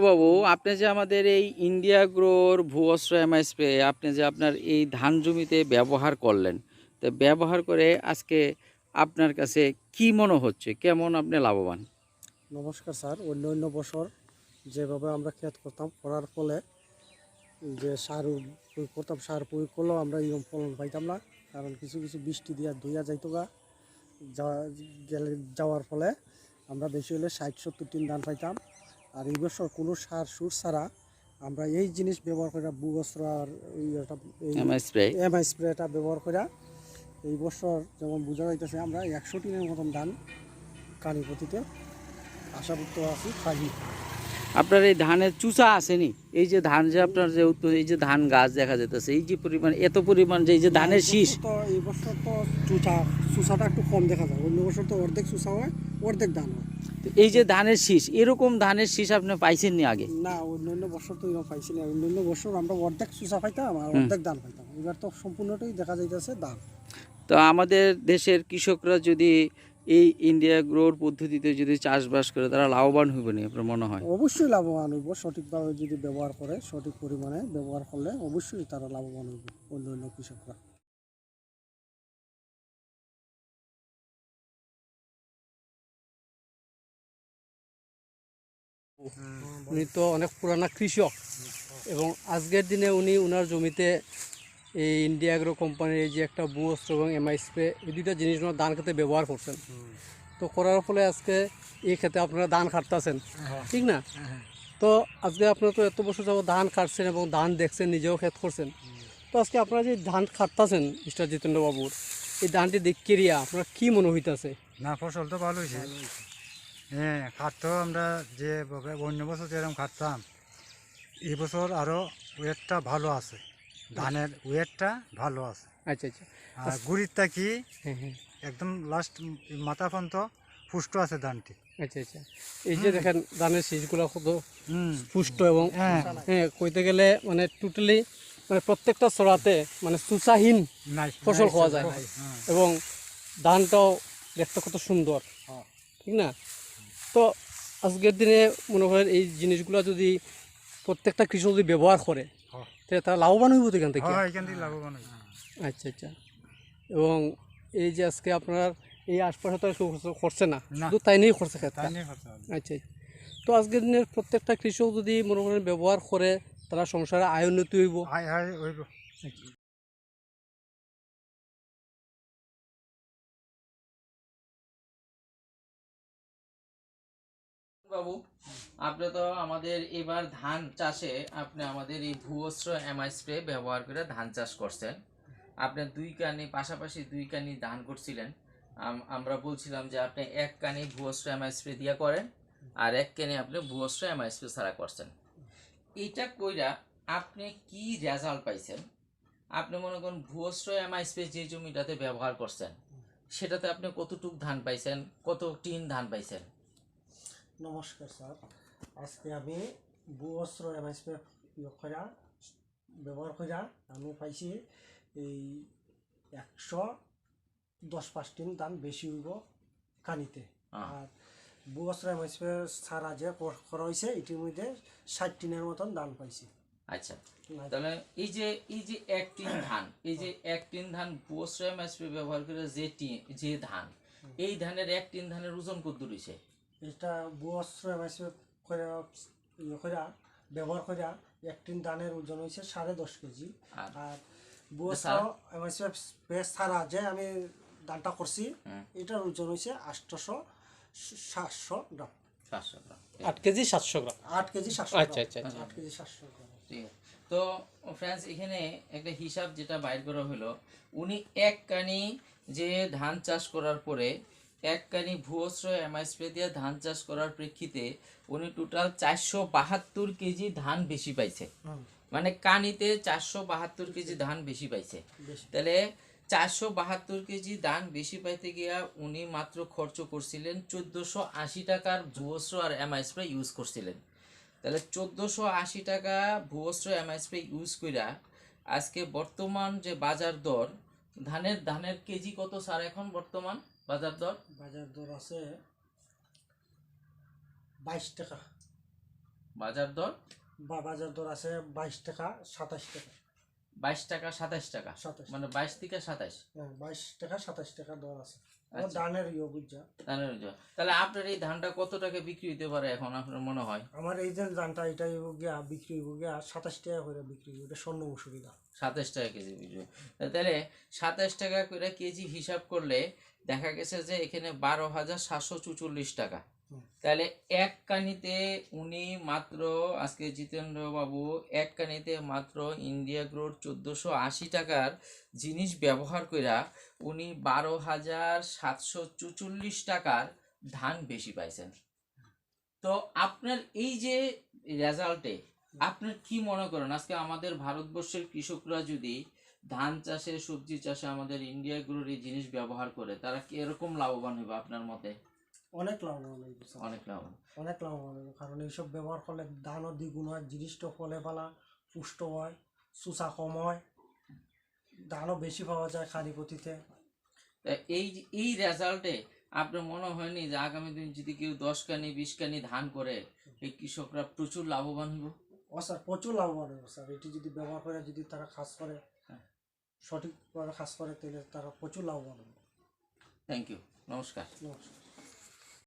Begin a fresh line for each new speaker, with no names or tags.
বাবু আপনি যে আমাদের এই ইন্ডিয়া গ্রোর ভূঅস্ত্র এমআই স্প্রে আপনি যে আপনার এই ধান জমিতে ব্যবহার করলেন, তো ব্যবহার করে আজকে আপনার কাছে কি মনে হচ্ছে? কেমন আপনি লাভবান?
নমস্কার স্যার অন্য অন্য বছর যেভাবে আমরা ক্ষেত করতাম, করার ফলে যে সার প্রয়োগ করতাম, সার প্রয়োগ করলেও আমরা এরকম ফলন পাইতাম না। কারণ কিছু কিছু বৃষ্টি দিয়া ধুইয়া যাইতো গা যাওয়া- গেলে যাওয়ার ফলে আমরা বেশি হলে ষাট, সত্তর টিন ধান পাইতাম। আর এই বছর কোনো সার সুর ছাড়া আমরা এই জিনিস ব্যবহার করে বুবস্ত্র আর
এমআই স্প্রে।
এমআই স্প্রেটা ব্যবহার করে এই বছর যেমন বোঝা যাইতেছে আমরা একশো টিনের মতন ধান কানি প্রতিতে আশাভুক্ত আছি খালি
আপনার এই ধানের চুচা আসেনি? এই যে ধান যে আপনার যে উত্তর- এই যে ধান গাছ দেখা যেতেছে এই যে পরিমাণ এত পরিমাণ যে এই যে ধানের শীষ।
তো এই বছর তো চুচা চুচাটা একটু কম দেখা যায়। অন্য বছর তো অর্ধেক চুচা হয় অর্ধেক ধান হয়।
এই যে ধানের শীষ এরকম ধানের শীষ আপনি পাইছেন নি আগে?
না অন্য অন্য বছর তো এরকম পাইছি না। অন্য অন্য বছর আমরা অর্ধেক চুচা পাইতাম আর অর্ধেক ধান পাইতাম। এবার তো সম্পূর্ণটাই দেখা যাইতেছে ধান।
তো আমাদের দেশের কৃষকরা যদি এই ইন্ডিয়া গ্রোর পদ্ধতিতে যদি চাষবাস করে তারা লাভবান হইব নি আপনার মনে হয়?
অবশ্যই লাভবান হইব সঠিকভাবে যদি ব্যবহার করে সঠিক পরিমাণে ব্যবহার করলে অবশ্যই তারা লাভবান হইব অন্য অন্য কৃষকরা।
উনি তো অনেক পুরানা কৃষক। এবং আজকের দিনে উনি ওনার জমিতে এই ইন্ডিয়া এগ্রো কোম্পানির এই যে একটা বু অস্ত্র এবং এমআই স্প্রে এই দুইটা জিনিস ওনার ধান খেতে ব্যবহার করছেন। তো করার ফলে আজকে এই ক্ষেত্রে আপনারা ধান কাটতেছেন ঠিক না? তো আজকে আপনারা তো এত বছর যাব ধান কাটছেন এবং ধান দেখছেন নিজেও ক্ষেত করছেন। তো আজকে আপনারা যে ধান কাটতেছেন মিস্টার জিতেন্দ্র বাবুর এই ধানটি দেখে রিয়া আপনার কি মনে হইতাছে
না ফসল তো ভালো হয়েছে। হ্যাঁ খাটতেও আমরা যে অন্য বছর যেরকম খাটতাম এবছর বছর আরও ওয়েটটা ভালো আছে। ধানের ওয়েটটা ভালো আছে।
আচ্ছা আচ্ছা।
আর গুড়িরটা কি?
হ্যাঁ হ্যাঁ।
একদম লাস্ট মাথা পর্যন্ত পুষ্ট আছে ধানটি।
আচ্ছা আচ্ছা। এই যে দেখেন ধানের শীষগুলো কত পুষ্ট এবং
হ্যাঁ।
হ্যাঁ কইতে গেলে মানে টোটালি মানে প্রত্যেকটা ছড়াতে মানে সুসাহীন
নাই
ফসল খাওয়া যায়। এবং ধানটাও দেখতে কত সুন্দর। ঠিক না? তো আজকের দিনে মনে করেন এই জিনিসগুলো যদি প্রত্যেকটা কৃষক যদি ব্যবহার করে
হ্যাঁ।
তাহলে তারা লাভবান হইব তো এখান থেকে
হ্যাঁ লাভবান
আচ্ছা আচ্ছা এবং এই যে আজকে আপনার এই আশপাশে তো করছে না। শুধু তাই নিয়েই
খরচা হবে।
আচ্ছা আচ্ছা। তো আজকের দিনের প্রত্যেকটা কৃষক যদি মনে করেন ব্যবহার করে তারা সংসারে আয় উন্নতি হইব
হাই হাই ওই
বাবু, আপনি তো আমাদের এবার ধান চাষে আপনি আমাদের এই ভূঅস্ত্র এমআই স্প্রে ব্যবহার করে ধান চাষ করছেন। আপনি দুই কানি, পাশাপাশি দুই কানি ধান করছিলেন। আমরা বলছিলাম যে আপনি এক কানি ভূঅস্ত্র এমআই স্প্রে দিয়া করেন আর এক কানি আপনি ভূঅস্ত্র এমআই স্প্রে ছাড়া করছেন। এইটা কইরা আপনি কি রেজাল্ট পাইছেন? আপনি মনে করেন ভূঅস্ত্র এমআই স্প্রে যে জমিটাতে ব্যবহার করছেন, সেটাতে আপনি কতটুক ধান পাইছেন, কত টিন ধান পাইছেন?
নমস্কার স্যার। আজকে আমি বু অস্ত্র এমএসপি করা ব্যবহার করা আমি পাইছি এই একশো দশ পাঁচ টিন দাম বেশি হইব কানিতে। আর বু অস্ত্র এমএসপি ছাড়া যে কর- হয়েছে এটির মধ্যে ষাট টিনের মতন দাম পাইছি।
আচ্ছা। তাহলে এই যে এই যে এক টিন ধান এই যে এক টিন ধান বোশ্রয় মাসপে ব্যবহার করে যে টিন যে ধান এই ধানের এক টিন ধানের ওজন কত রয়েছে
এটা বু অস্ত্র এমএসপি করে ইয়ে করা ব্যবহার করা এক টিন দানের ওজন হয়েছে সাড়ে দশ কেজি।
আর
আর বু অস্ত্র এমএসপি স্পেস ছাড়া যে আমি দানটা করছি এটার ওজন হয়েছে আটশোশো সাতশো গ্রাম।
আট কেজি সাতশো গ্রাম?
আট কেজি সাতশো
আচ্ছা,
গ্রাম।
আচ্ছা, আচ্ছা।
আট কেজি সাতশো গ্রাম।
ঠিক তো ফ্রেন্ডস এখানে একটা হিসাব যেটা বাইর করা হলো উনি এক কানি যে ধান চাষ করার পরে এক কানি ভূয়শ্রয় এমআই স্প্রে দিয়ে ধান চাষ করার প্রেক্ষিতে উনি টোটাল চারশো বাহাত্তর কেজি ধান বেশি পাইছে। মানে কানিতে চারশো বাহাত্তর কেজি ধান বেশি পাইছে। তাহলে চারশো বাহাত্তর কেজি ধান বেশি পাইতে গিয়া উনি মাত্র খরচ করছিলেন চোদ্দোশো আশি টাকার ভুয়স্ত্র আর এমআই স্প্রে ইউজ করছিলেন। তাহলে চোদ্দোশো আশি টাকা ভুয়স্ত্র এমআই স্প্রে ইউজ কইরা আজকে বর্তমান যে বাজার দর ধানের ধানের কেজি কত স্যার এখন বর্তমান? বাজার দর?
বাজার দর আছে বাইশ টাকা।
বাজার দর?
বা বাজার দর আছে বাইশ টাকা সাতাশ টাকা।
বাইশ টাকা সাতাশ টাকা? মানে বাইশ থেকে সাতাশ?
হ্যাঁ বাইশ টাকা সাতাশ টাকা দর আছে। ও
আচ্ছা।
ধানের ইয়ে বুঝছা?
ধানের জন্য। তাহলে আপনার এই ধানটা কত টাকা বিক্রি হতে পারে এখন আপনার মনে হয়?
আমার এই যে ধানটা এটাই গিয়া বিক্রি হইব গিয়া সাতাশ টাকা করে বিক্রি এটা স্বর্ণ মুসুরি ধান
সাতাশ টাকা কেজি বিক্রি। তাহলে সাতাশ টাকা করে কেজি হিসাব করলে দেখা গেছে যে এখানে বারো হাজার সাতশো চুচল্লিশ টাকা। তাহলে এক কানিতে উনি মাত্র আজকে জিতেন্দ্র বাবু এক কানিতে মাত্র ইন্ডিয়া গ্রোড চোদ্দোশো আশি টাকার জিনিস ব্যবহার কইরা উনি বারো হাজার সাতশো চুচল্লিশ টাকার ধান বেশি পাইছেন। তো আপনার এই যে রেজাল্টে আপনার কি মনে করেন? আজকে আমাদের ভারতবর্ষের কৃষকরা যদি ধান চাষে সবজি চাষে আমাদের ইন্ডিয়া গ্রোর এই জিনিস ব্যবহার করে তারা কি এরকম লাভবান হবে আপনার মতে?
অনেক লাভবান।
অনেক লাভবান।
অনেক লাভবান কারণ এইসব ব্যবহার করলে ধানও দ্বিগুণ হয় জিনিসটা ফলে পালা পুষ্ট হয় চুষা কম হয় ধানও বেশি পাওয়া যায় খানিপতিতে
এই এই রেজাল্টে আপনার মনে হয়নি যে আগামী দিন যদি কেউ দশ কানি বিশ কানি ধান করে এই কৃষকরা প্রচুর লাভবান হইব?
ও স্যার প্রচুর লাভবান হবে স্যার। এটি যদি ব্যবহার করে যদি তারা খাস করে
হ্যাঁ।
সঠিকভাবে খাস করে তাহলে তারা প্রচুর লাভবান হবে।
থ্যাংক ইউ নমস্কার।
নমস্কার।